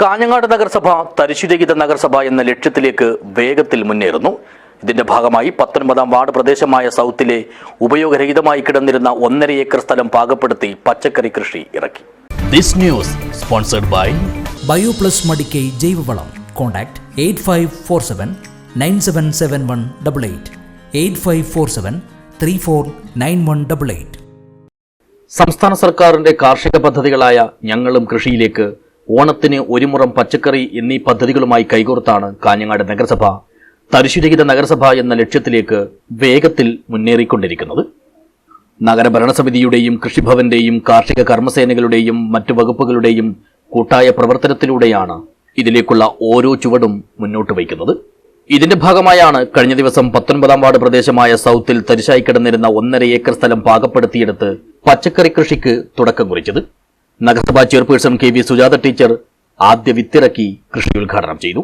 കാഞ്ഞങ്ങാട് നഗരസഭ തരിശുരഹിത നഗരസഭ എന്ന ലക്ഷ്യത്തിലേക്ക് വേഗത്തിൽ മുന്നേറുന്നു. ഇതിന്റെ ഭാഗമായി പത്തൊൻപതാം വാർഡ് പ്രദേശമായ സൗത്തിലെ ഉപയോഗരഹിതമായി കിടന്നിരുന്ന ഒന്നര ഏക്കർ സ്ഥലം പാകപ്പെടുത്തി പച്ചക്കറി കൃഷി ഇറക്കി. This news sponsored by Bioplus Madikkai ജൈവവളം. Contact eight five four seven nine seven seven one double eight. Eight five four seven three four nine one double eight. സംസ്ഥാന സർക്കാരിന്റെ കാർഷിക പദ്ധതികളായ ഞങ്ങളും കൃഷിയിലേക്ക് ഓണത്തിന് ഒരുമുറം പച്ചക്കറി എന്നീ പദ്ധതികളുമായി കൈകോർത്താണ് കാഞ്ഞങ്ങാട് നഗരസഭ. തരിശുരഹിത നഗരസഭ എന്ന ലക്ഷ്യത്തിലേക്ക് വേഗത്തിൽ മുന്നേറിക്കൊണ്ടിരിക്കുന്നത്. നഗരഭരണസമിതിയുടെയും കൃഷിഭവന്റെയും കാർഷിക കർമ്മസേനകളുടെയും മറ്റു വകുപ്പുകളുടെയും കൂട്ടായ പ്രവർത്തനത്തിലൂടെയാണ് ഇതിലേക്കുള്ള ഓരോ ചുവടും മുന്നോട്ട് വയ്ക്കുന്നത്. ഇതിന്റെ ഭാഗമായാണ് കഴിഞ്ഞ ദിവസം പത്തൊൻപതാം വാർഡ് പ്രദേശമായ സൗത്തിൽ തരിശായി കിടന്നിരുന്ന ഒന്നര ഏക്കർ സ്ഥലം പാകപ്പെടുത്തിയെടുത്ത് പച്ചക്കറി കൃഷിക്ക് തുടക്കം കുറിച്ചത്. നഗരസഭാ chairperson K V Sujatha teacher ആദ്യ വിത്തിറക്കി കൃഷി ഉദ്ഘാടനം ചെയ്തു.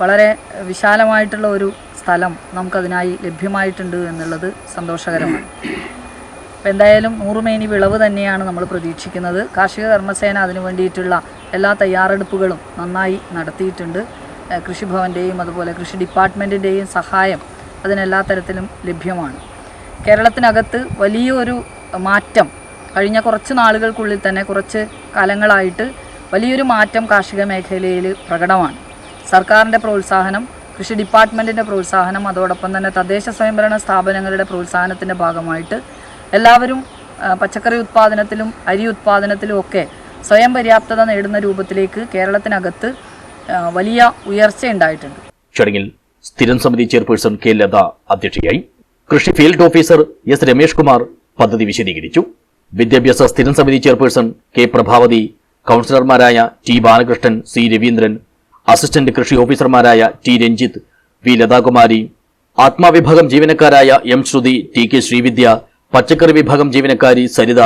വളരെ വിശാലമായിട്ടുള്ള ഒരു സ്ഥലം നമുക്കതിനായി ലഭ്യമായിട്ടുണ്ട് എന്നുള്ളത് സന്തോഷകരമാണ്. അപ്പോൾ എന്തായാലും നൂറുമേനി വിളവ് തന്നെയാണ് നമ്മൾ പ്രതീക്ഷിക്കുന്നത്. കാർഷിക കർമ്മസേന അതിനു വേണ്ടിയിട്ടുള്ള എല്ലാ തയ്യാറെടുപ്പുകളും നന്നായി നടത്തിയിട്ടുണ്ട്. കൃഷിഭവന്റെയും അതുപോലെ കൃഷി ഡിപ്പാർട്ട്മെന്റിന്റെയും സഹായം അതിനെല്ലാ തരത്തിലും ലഭ്യമാണ്. കേരളത്തിനകത്ത് വലിയൊരു മാറ്റം കഴിഞ്ഞ കുറച്ച് നാളുകൾക്കുള്ളിൽ തന്നെ കുറച്ച് കാലങ്ങളായിട്ട് വലിയൊരു മാറ്റം കാർഷിക മേഖലയിൽ പ്രകടമാണ്. സർക്കാരിന്റെ പ്രോത്സാഹനം കൃഷി ഡിപ്പാർട്ട്മെന്റിന്റെ പ്രോത്സാഹനം അതോടൊപ്പം തന്നെ തദ്ദേശ സ്വയംഭരണ സ്ഥാപനങ്ങളുടെ പ്രോത്സാഹനത്തിന്റെ ഭാഗമായിട്ട് എല്ലാവരും പച്ചക്കറി ഉത്പാദനത്തിലും അരി ഉത്പാദനത്തിലും ഒക്കെ സ്വയം പര്യാപ്തത നേടുന്ന രൂപത്തിലേക്ക് കേരളത്തിനകത്ത് വലിയ ഉയർച്ച ഉണ്ടായിട്ടുണ്ട്. ചടങ്ങിൽ സ്ഥിരം സമിതി ചെയർപേഴ്സൺ കെ ലത അധ്യക്ഷയായി. കൃഷി field officer S Ramesh Kumar പദ്ധതി വിശദീകരിച്ചു. വിദ്യാഭ്യാസ സ്ഥിരം സമിതി ചെയർപേഴ്സൺ കെ പ്രഭാവതി കൗൺസിലർമാരായ T Balakrishnan C Raveendran assistant കൃഷി ഓഫീസർമാരായ ടി രഞ്ജിത്ത് വി ലതാകുമാരി ആത്മാവിഭാഗം ജീവനക്കാരായ M Sruthi T K Sreevidya പച്ചക്കറി വിഭാഗം ജീവനക്കാരി സരിത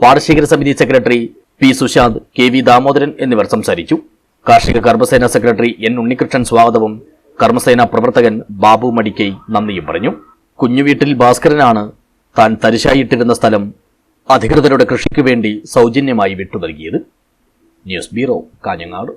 പാടശേഖര സമിതി secretary P Sushanth K V Damodaran എന്നിവർ സംസാരിച്ചു. കാർഷിക കർമ്മസേന സെക്രട്ടറി എൻ ഉണ്ണികൃഷ്ണൻ സ്വാഗതവും കർമ്മസേന പ്രവർത്തകൻ ബാബു മടിക്കൈ നന്ദിയും പറഞ്ഞു. കുഞ്ഞുവീട്ടിൽ ഭാസ്കരനാണ് താൻ തരിശായിട്ടിരുന്ന സ്ഥലം അധികൃതരുടെ കൃഷിക്ക് വേണ്ടി സൗജന്യമായി വിട്ടു നൽകിയത് ന്യൂസ് ബ്യൂറോ കാഞ്ഞങ്ങാട്.